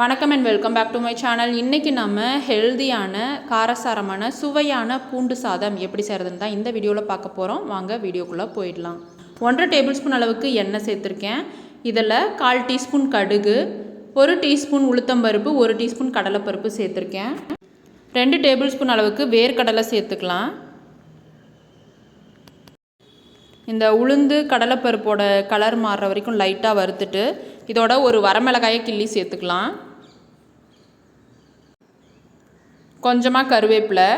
வணக்கம் and welcome back to my channel இன்றைக்கி நம்ம ஹெல்தியான காரசாரமான சுவையான பூண்டு சாதம் எப்படி செய்கிறதுன்னு தான் இந்த வீடியோவில் பார்க்க போகிறோம் வாங்க வீடியோக்குள்ளே போயிடலாம். ஒன்றரை டேபிள் ஸ்பூன் அளவுக்கு எண்ணெய் சேர்த்துருக்கேன். இதில் கால் டீஸ்பூன் கடுகு ஒரு டீஸ்பூன் உளுத்தம்பருப்பு ஒரு டீஸ்பூன் கடலைப்பருப்பு சேர்த்துருக்கேன். ரெண்டு டேபிள் ஸ்பூன் அளவுக்கு வேர்க்கடலை சேர்த்துக்கலாம். இந்த உளுந்து கடலைப்பருப்போட கலர் மாறுற வரைக்கும் லைட்டாக வறுத்துட்டு இதோட ஒரு வரமிளகாயை கிள்ளி சேர்த்துக்கலாம். கொஞ்சமாக கருவேப்பிலை.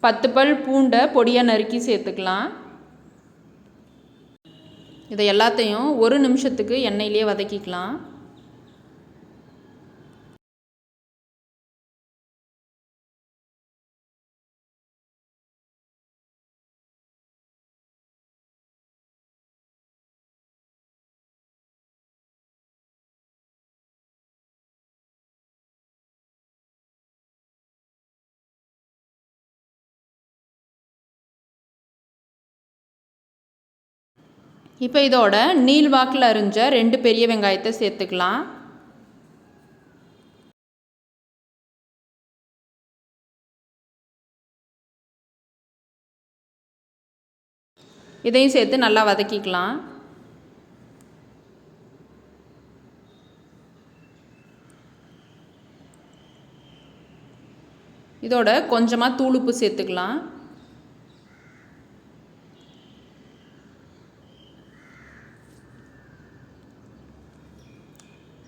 பத்து பல் பூண்டை பொடியாக நறுக்கி சேர்த்துக்கலாம். இதை எல்லாத்தையும் ஒரு நிமிஷத்துக்கு எண்ணெயிலே வதக்கிக்கலாம். இப்போ இதோட நீள் வாக்கில் அரிஞ்ச ரெண்டு பெரிய வெங்காயத்தை சேர்த்துக்கலாம். இதையும் சேர்த்து நல்லா வதக்கிக்கலாம். இதோட கொஞ்சமாக தூளுப்பு சேர்த்துக்கலாம்.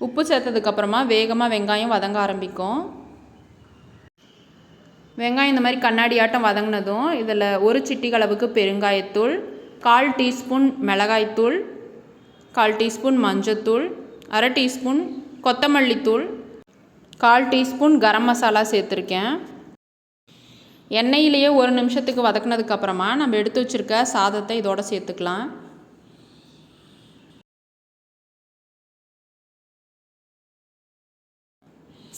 உப்பு சேர்த்ததுக்கப்புறமா வேகமாக வெங்காயம் வதங்க ஆரம்பிக்கும். வெங்காயம் இந்த மாதிரி கண்ணாடி ஆட்டம் வதங்கினதும் இதில் ஒரு சிட்டிகளவுக்கு பெருங்காயத்தூள் கால் டீஸ்பூன் மிளகாய்த்தூள் கால் டீஸ்பூன் மஞ்சத்தூள் அரை டீஸ்பூன் கொத்தமல்லித்தூள் கால் டீஸ்பூன் கரம் மசாலா சேர்த்துருக்கேன். எண்ணெயிலேயே ஒரு நிமிஷத்துக்கு வதக்குனதுக்கப்புறமா நம்ம எடுத்து வச்சுருக்க சாதத்தை இதோட சேர்த்துக்கலாம்.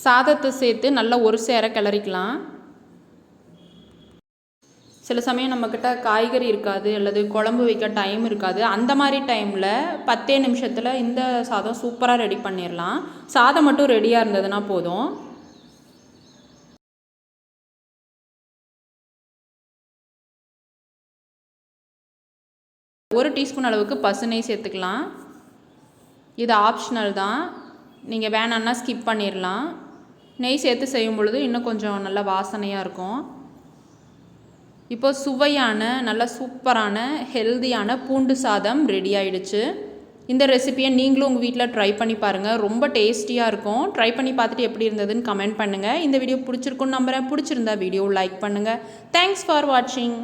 சாதத்தை சேர்த்து நல்லா ஒரு சேர கிளறிக்கலாம். சில சமயம் நம்மக்கிட்ட காய்கறி இருக்காது அல்லது குழம்பு வைக்க டைம் இருக்காது. அந்த மாதிரி டைமில் பத்தே நிமிஷத்தில் இந்த சாதம் சூப்பராக ரெடி பண்ணிடலாம் சாதம் மட்டும் ரெடியாக இருந்ததுன்னா போதும். ஒரு டீஸ்பூன் அளவுக்கு பசுனை சேர்த்துக்கலாம். இது ஆப்ஷனல் தான். நீங்கள் வேணான்னா ஸ்கிப் பண்ணிடலாம் நெய் சேர்த்து செய்யும் பொழுது இன்னும் கொஞ்சம் நல்ல வாசனையாக இருக்கும். இப்போ சுவையான நல்ல சூப்பரான ஹெல்தியான பூண்டு சாதம் ரெடி ஆயிடுச்சு. இந்த ரெசிப்பியை நீங்களும் உங்கள் வீட்டில் ட்ரை பண்ணி பாருங்கள் ரொம்ப டேஸ்டியாக இருக்கும். ட்ரை பண்ணி பார்த்துட்டு எப்படி இருந்ததுன்னு கமெண்ட் பண்ணுங்கள் இந்த வீடியோ பிடிச்சிருக்குன்னு நம்புகிறேன் பிடிச்சிருந்தா வீடியோ லைக் பண்ணுங்கள் தேங்க்ஸ் ஃபார் வாட்சிங்